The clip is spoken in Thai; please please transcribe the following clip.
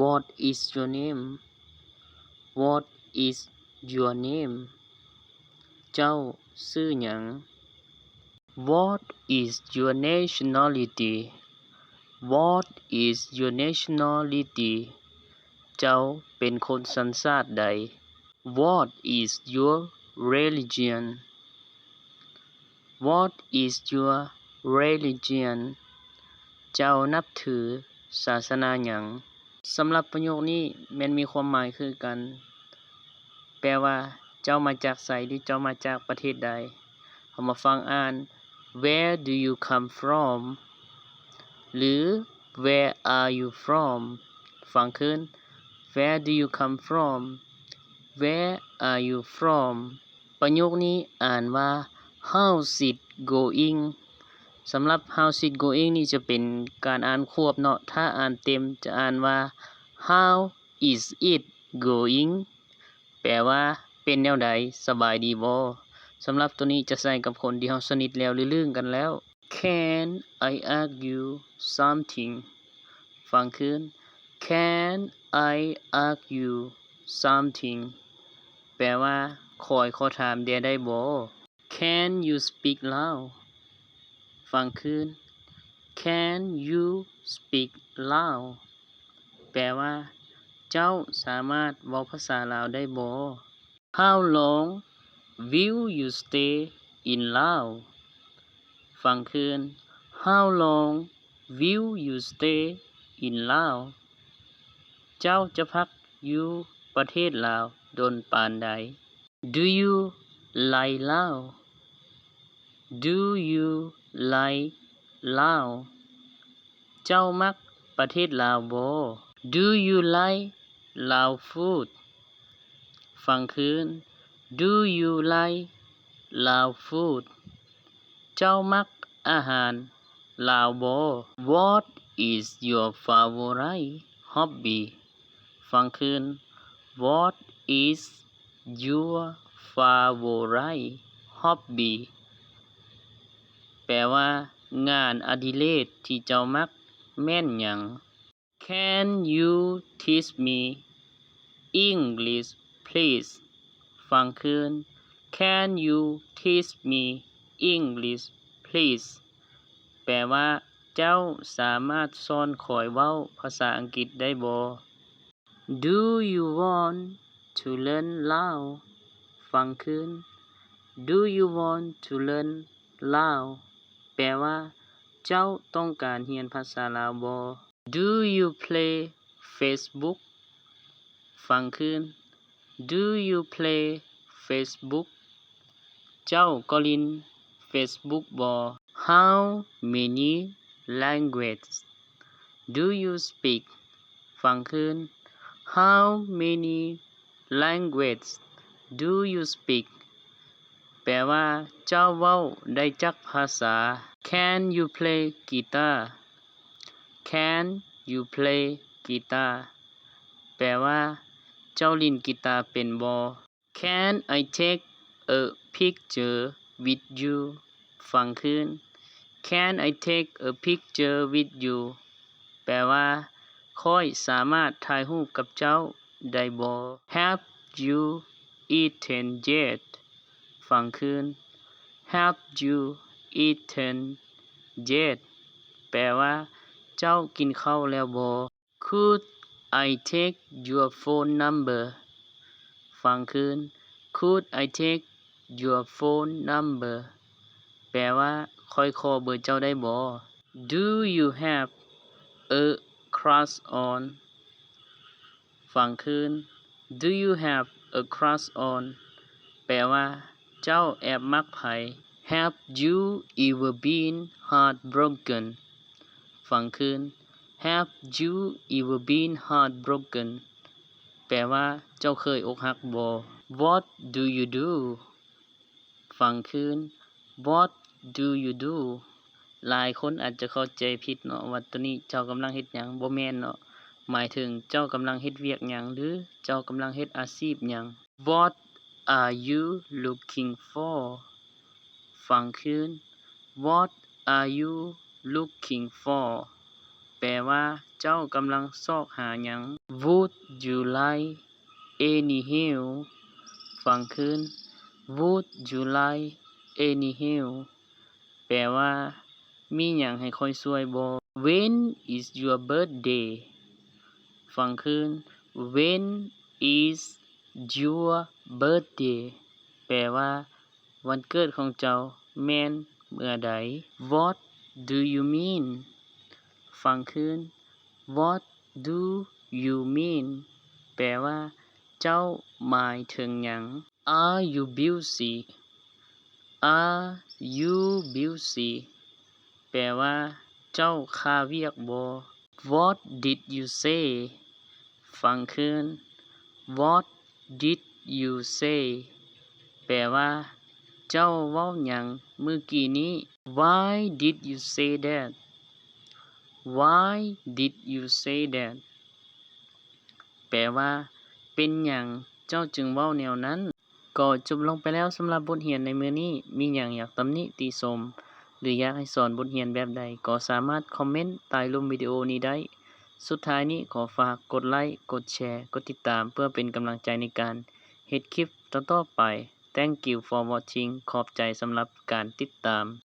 What is your name What is your name เจ้าชื่อหยัง What is your nationality What is your nationality เจ้าเป็นคนสัญชาติใด What is your religion What is your religion เจ้านับถือศาสนาหยัง สำหรับประโยคนี้ม่นมีความหมายคือกัน แปลว่า เจ้ามาจากไสหรือเจ้ามาจากประเทศใดเอามาฟังอ่าน Where do you come from หรือ Where are you from ฟังขึ้น Where do you come from Where are you from ประโยคนี้อ่านว่า How's it going สำหรับ How's it going นี่จะเป็นการอ่านควบเนาะ ถ้าอ่านเต็มจะอ่านว่า How is it going แปลว่าเป็นแนวใดสบายดีบ่สำหรับตัวนี้จะใส่กับคนที่เฮาสนิทแล้วหรือลืมกันแล้ว Can I ask you something ฟังขึ้น Can I ask you something แปลว่าขอยขอถามเดียได้บ่ Can you speak loud ฟังขึ้น Can you speak Lao? แปลว่า เจ้าสามารถเว้าภาษาลาวได้บ่ How long will you stay in Lao? ฟังคืน How long will you stay in Lao? เจ้าจะพักอยู่ประเทศลาวโดนปานใด Do you like Lao? Do you like Lao เจ้ามักประเทศลาวบ่ Do you like Lao food ฟังคืน Do you like Lao food เจ้ามักอาหารลาวบ่ What is your favorite hobby ฟังคืน What is your favorite hobby ลว่า งานอดิเรกที่เจ้ามักแม่นหยัง Can you teach me English please ฟังคืน Can you teach me English please แปลว่า เจ้าสามารถสอนขอยเว้าภาษาอังกฤษได้บ่ Do you want to learn Lao ฟังคืน Do you want to learn Lao ลว่า เจ้าต้องการเรียนภาษาลาวบ่ Do you play Facebook ฟังคืน Do you play Facebook เจ้าก็ลิน Facebook บ่ How many languages do you speak ฟังคืน How many languages do you speak แปลว่า เจ้าเว้าได้จักภาษา Can you play guitar Can you play guitar แปลว่า เจ้าลินกีตาร์เป็นบ่ Can I take a picture with you ฟังคืน Can I take a picture with you แปลว่า ค่อยสามารถถ่ายรูปกับเจ้าได้บ่ Have you eaten yet ฟังคืน Have you eaten yet แปลว่า เจ้ากินข้าวแล้วบ่ Could I take your phone number ฟังคืน Could I take your phone number แปลว่า ค่อยขอเบอร์เจ้าได้บ่ Do you have a crush on ฟังคืน Do you have a crush on แปลว่า เจ้าแอบมักไผ Have you ever been heartbroken ฟังคืน Have you ever been heartbroken แปลว่าเจ้าเคยอกหักบ่ What do you do ฟังคืน What do you do หลายคนอาจจะเข้าใจผิดเนาะว่าตัวนี้เจ้ากำลังเฮ็ดหยังบ่แม่นเนาะหมายถึงเจ้ากำลังเฮ็ดเวียกหยังหรือเจ้ากำลังเฮ็ดอาชีพหยัง What are you looking for ฟังคืน What are you looking for แปลว่าเจ้ากำลังซอกหาหยัง Would you like any help ฟังคืน Would you like any help แปลว่า มีหยังให้คอยช่วยบ่ When is your birthday ฟังคืน When is your birthday แปลว่า วันเกิดของเจ้าแม่นเมื่อใด What do you mean ฟังคืน What do you mean แปลว่า เจ้าหมายถึงหยัง Are you busy Are you busy แปลว่า เจ้าค่าเวียกบ่ What did you say ฟังคืน What did you say แปลว่า เจ้าเว้าหยังเมื้อกี้นี้ Why did you say that Why did you say that แปลว่า เป็นหยังเจ้าจึงเว้าแนวนั้น ก็จบลงไปแล้วสำหรับบทเรียนในมื้อนี้ มีหยังอยากตำหนิติชมหรืออยากให้สอนบทเรียนแบบใด ก็สามารถคอมเมนต์ใต้รูปวิดีโอนี้ได้ สุดท้ายนี้ขอฝากกดไลค์ กดแชร์ กดติดตามเพื่อเป็นกำลังใจในการ เฮ็ดคลิปต่อๆไป Thank you for watching ขอบใจสำหรับการติดตาม